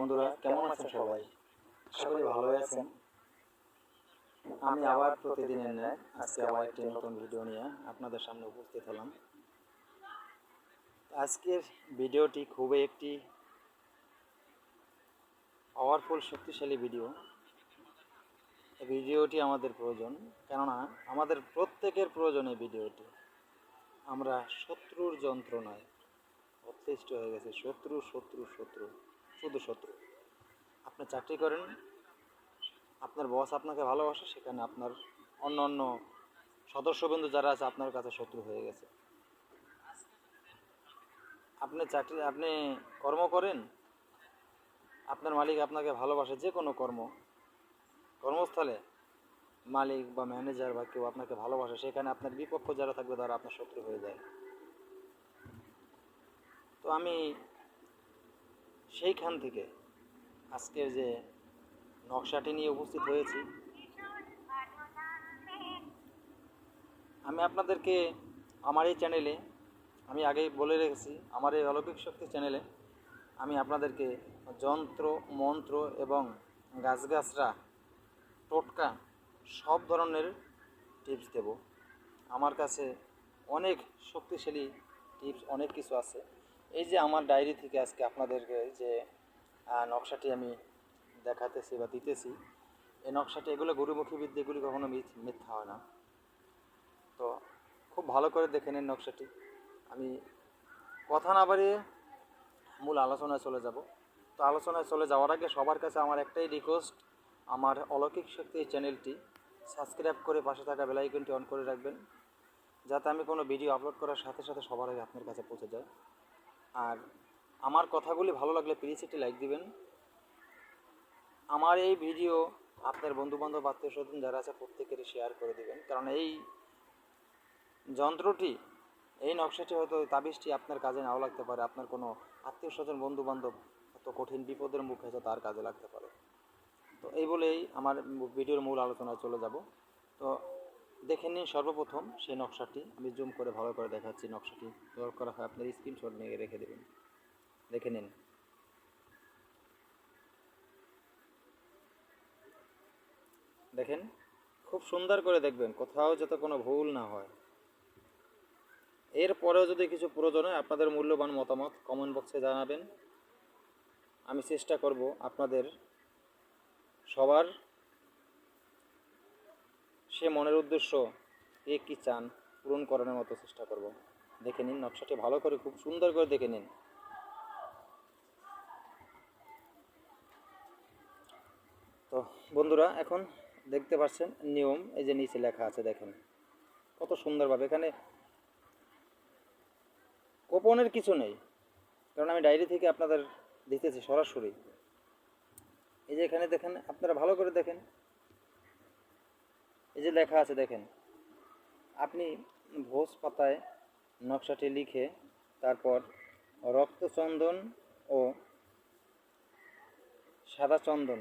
বন্ধুরা, কেমন আছেন সবাই? করি ভালোই আছেন। আমি আবার প্রতিদিনের ন্যায় আজকে আবার একটি নতুন ভিডিও নিয়ে আপনাদের সামনে উপস্থিত হলাম। আজকের ভিডিওটি খুবই একটি পাওয়ারফুল শক্তিশালী ভিডিও। ভিডিওটি আমাদের প্রয়োজন, কেননা আমাদের প্রত্যেকের প্রয়োজন এই ভিডিওটি। আমরা শত্রুর যন্ত্রণায় অতিষ্ঠ হয়ে গেছে, শত্রু শত্রু শত্রু। শুধু শত্রু আপনি চাকরি করেন, আপনার বস আপনাকে ভালোবাসে, সেখানে আপনার অন্য অন্য সদস্যবৃন্দ যারা আছে, আপনার কাছে শত্রু হয়ে গেছে। আপনি চাকরি, আপনি কর্ম করেন, আপনার মালিক আপনাকে ভালোবাসে যে কোনো কর্ম। কর্মস্থলে মালিক বা ম্যানেজার বা কেউ আপনাকে ভালোবাসে, সেখানে আপনার বিপক্ষ যারা থাকবে, তারা আপনার শত্রু হয়ে যায়। তো আমি সেইখান থেকে আজকের যে নকশাটি নিয়ে উপস্থিত হয়েছি। আমি আপনাদেরকে আমার এই চ্যানেলে, আমি আগেই বলে রেখেছি, আমার এই অলৌকিক শক্তি চ্যানেলে আমি আপনাদেরকে যন্ত্র, মন্ত্র এবং গাছগাছরা, টোটকা সব ধরনের টিপস দেব। আমার কাছে অনেক শক্তিশালী টিপস, অনেক কিছু আছে। এই যে আমার ডায়েরি থেকে আজকে আপনাদেরকে যে নকশাটি আমি দেখাতেছি বা দিতেছি, এই নকশাটি এগুলো গুরুমুখী বিদ্যা এগুলি কখনো মিথ- মিথ্যা হয় না। তো খুব ভালো করে দেখে নিন নকশাটি। আমি কথা না বাড়িয়ে মূল আলোচনায় চলে যাব। তো আলোচনায় চলে যাওয়ার আগে সবার কাছে আমার একটাই রিকোয়েস্ট আমার অলৌকিক শক্তি এই চ্যানেলটি সাবস্ক্রাইব করে পাশে থাকা বেলাইকনটি অন করে রাখবেন, যাতে আমি কোনো ভিডিও আপলোড করার সাথে সাথে সবার আগে আপনার কাছে পৌঁছে যায়। আর আমার কথাগুলি ভালো লাগলে প্লিজ একটি লাইক দিবেন। আমার এই ভিডিও আপনার বন্ধুবান্ধব আত্মীয় স্বজন যারা আছে প্রত্যেকেরই শেয়ার করে দিবেন। কারণ এই যন্ত্রটি, এই নকশাটি হয়তো তাবিজটি আপনার কাজে নাও লাগতে পারে। আপনার কোনো আত্মীয় স্বজন বন্ধু বান্ধব এত কঠিন বিপদের মুখে হয়তো তার কাজে লাগতে পারে। তো এই বলেই আমার ভিডিওর মূল আলোচনায় চলে যাব। তো দেখে নিন সর্বপ্রথম সেই নকশাটি। আমি জুম করে ভালো করে দেখাচ্ছি নকশাটি। দরকার করা হয় আপনার স্ক্রিনশট নিয়ে রেখে দেবেন। দেখে নিন। দেখেন, খুব সুন্দর করে দেখবেন, কোথাও যাতে কোনো ভুল না হয়। এরপরেও যদি কিছু প্রয়োজন হয়, আপনাদের মূল্যবান মতামত কমেন্ট বক্সে জানাবেন। আমি চেষ্টা করব আপনাদের সবার সে মনের উদ্দেশ্য কে কী চান পূরণ করানোর মতো চেষ্টা করব। দেখে নিন, নকশাটি ভালো করে, খুব সুন্দর করে দেখে নিন। তো বন্ধুরা, এখন দেখতে পাচ্ছেন নিয়ম, এই যে নিচে লেখা আছে, দেখেন। কত সুন্দরভাবে, এখানে গোপনের কিছু নেই, কারণ আমি ডায়েরি থেকে আপনাদের দিতেছি সরাসরি। এই যে এখানে দেখেন, আপনারা ভালো করে দেখেন। এই যে লেখা আছে দেখেন, আপনি ভোজ পাতায় নকশাটি লিখে তারপর রক্তচন্দন ও সাদা চন্দন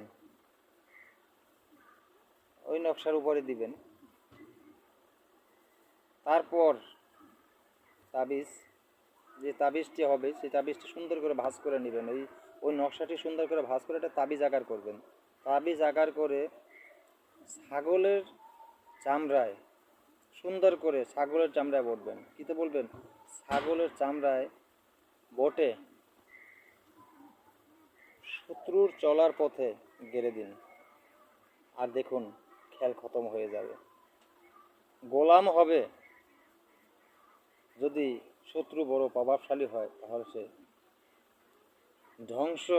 ওই নকশার উপরে দিবেন। তারপর তাবিজ, যে তাবিজটি হবে, সেই তাবিজটি সুন্দর করে ভাঁজ করে নেবেন। ওই ওই নকশাটি সুন্দর করে ভাঁজ করে একটা তাবিজ আকার করবেন। তাবিজ আকার করে ছাগলের চামড়ায়, সুন্দর করে ছাগলের চামড়ায় বটবেন। কীতে বলবেন? ছাগলের চামড়ায় বটে। শত্রুর চলার পথে গেড়ে দিন। আর দেখুন, খেল খতম হয়ে যাবে। গোলাম হবে। যদি শত্রু বড় প্রভাবশালী হয়, তাহলে সে ধ্বংস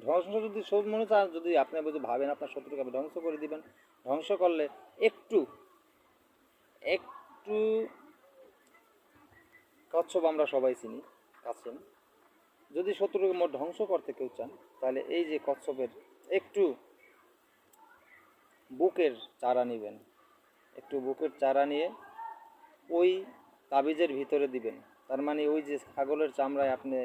ধ্বংস যদি মনে চান যদি আপনি যদি ভাবেন আপনার শত্রুকে আপনি ধ্বংস করে দিবেন। ধ্বংস করলে একটু একটু, কচ্ছপ আমরা সবাই চিনি আছেন যদি শত্রুকে মোট ধ্বংস করতে কেউ চান, তাহলে এই যে কচ্ছপের একটু বুকের চারা নেবেন। একটু বুকের চারা নিয়ে ওই তাবিজের ভিতরে দিবেন। তার মানে ওই যে ছাগলের চামড়ায় আপনি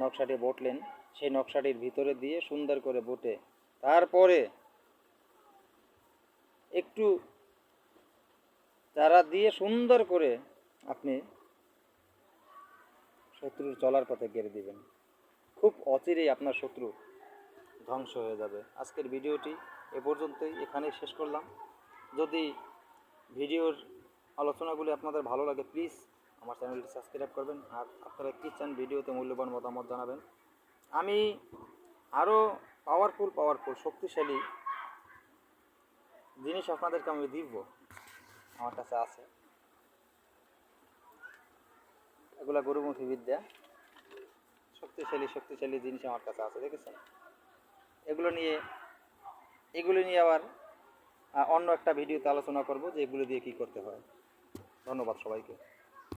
নকশাটি বটলেন, সেই নকশাটির ভিতরে দিয়ে সুন্দর করে বটে। তারপরে একটু চারা দিয়ে সুন্দর করে আপনি শত্রুর চলার পথে গেড়ে দিবেন। খুব অচিরেই আপনার শত্রু ধ্বংস হয়ে যাবে। আজকের ভিডিওটি এ পর্যন্তই, এখানেই শেষ করলাম। যদি ভিডিওর আলোচনাগুলি আপনাদের ভালো লাগে প্লিজ আমার চ্যানেলটি সাবস্ক্রাইব করবেন আর আপনারা কী চান ভিডিওতে মূল্যবান মতামত জানাবেন। আমি আরও পাওয়ারফুল পাওয়ারফুল শক্তিশালী জিনিস আপনাদেরকে আমি দিব। আমার কাছে আছে। এগুলা গরুমুখী বিদ্যা। শক্তিশালী শক্তিশালী জিনিস আমার কাছে আছে, দেখেছেন? এগুলো নিয়ে এগুলো নিয়ে আবার অন্য একটা ভিডিওতে আলোচনা করব যে এগুলো দিয়ে কি করতে হয়। ধন্যবাদ সবাইকে।